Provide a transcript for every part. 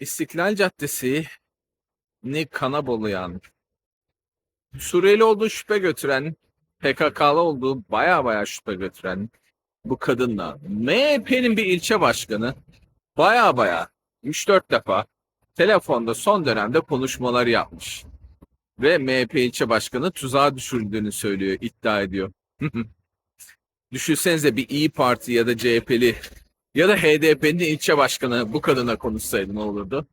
İstiklal Caddesi ni kana bulayan, Suriyeli olduğu şüphe götüren, PKK'lı olduğu baya baya şüphe götüren bu kadınla MHP'nin bir ilçe başkanı baya baya 3-4 defa telefonda son dönemde konuşmalar yapmış. Ve MHP ilçe başkanı tuzağa düşürüldüğünü söylüyor, iddia ediyor. Düşünsenize bir İyi Parti ya da CHP'li ya da HDP'nin ilçe başkanı bu kadına konuşsaydı ne olurdu?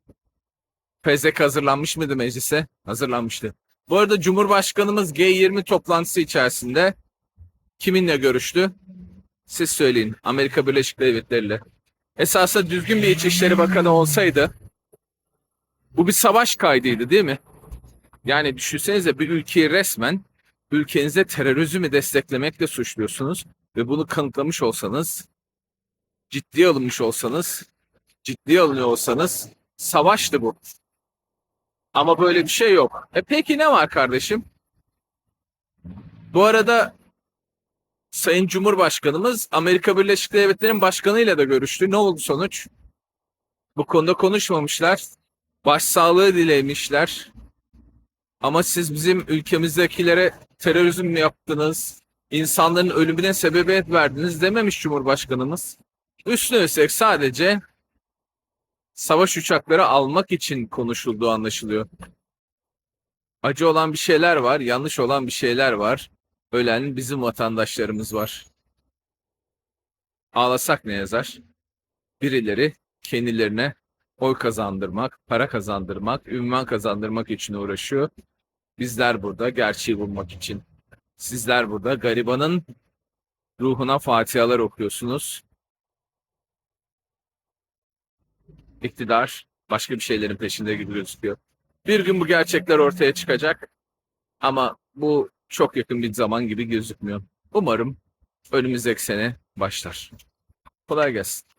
PZK hazırlanmış mıydı meclise? Hazırlanmıştı. Bu arada Cumhurbaşkanımız G20 toplantısı içerisinde kiminle görüştü? Siz söyleyin. Amerika Birleşik Devletleri ile. Esasında düzgün bir İçişleri Bakanı olsaydı bu bir savaş kaydıydı değil mi? Yani düşünsenize bir ülkeyi resmen ülkenize terörizmi desteklemekle suçluyorsunuz ve bunu kanıtlamış olsanız ciddiye alınmış olsanız, ciddiye alınıyor olsanız savaştı bu. Ama böyle bir şey yok. E peki ne var kardeşim? Bu arada Sayın Cumhurbaşkanımız Amerika Birleşik Devletleri'nin başkanıyla da görüştü. Ne oldu sonuç? Bu konuda konuşmamışlar. Başsağlığı dilemişler. Ama siz bizim ülkemizdekilere terörizm mi yaptınız? İnsanların ölümüne sebebiyet verdiniz dememiş Cumhurbaşkanımız. Üstüne üstlük sadece savaş uçakları almak için konuşulduğu anlaşılıyor. Acı olan bir şeyler var, yanlış olan bir şeyler var. Ölen bizim vatandaşlarımız var. Ağlasak ne yazar? Birileri kendilerine oy kazandırmak, para kazandırmak, ünvan kazandırmak için uğraşıyor. Bizler burada gerçeği bulmak için. Sizler burada garibanın ruhuna fatihalar okuyorsunuz. İktidar başka bir şeylerin peşinde gibi gözüküyor. Bir gün bu gerçekler ortaya çıkacak ama bu çok yakın bir zaman gibi gözükmüyor. Umarım önümüzdeki sene başlar. Kolay gelsin.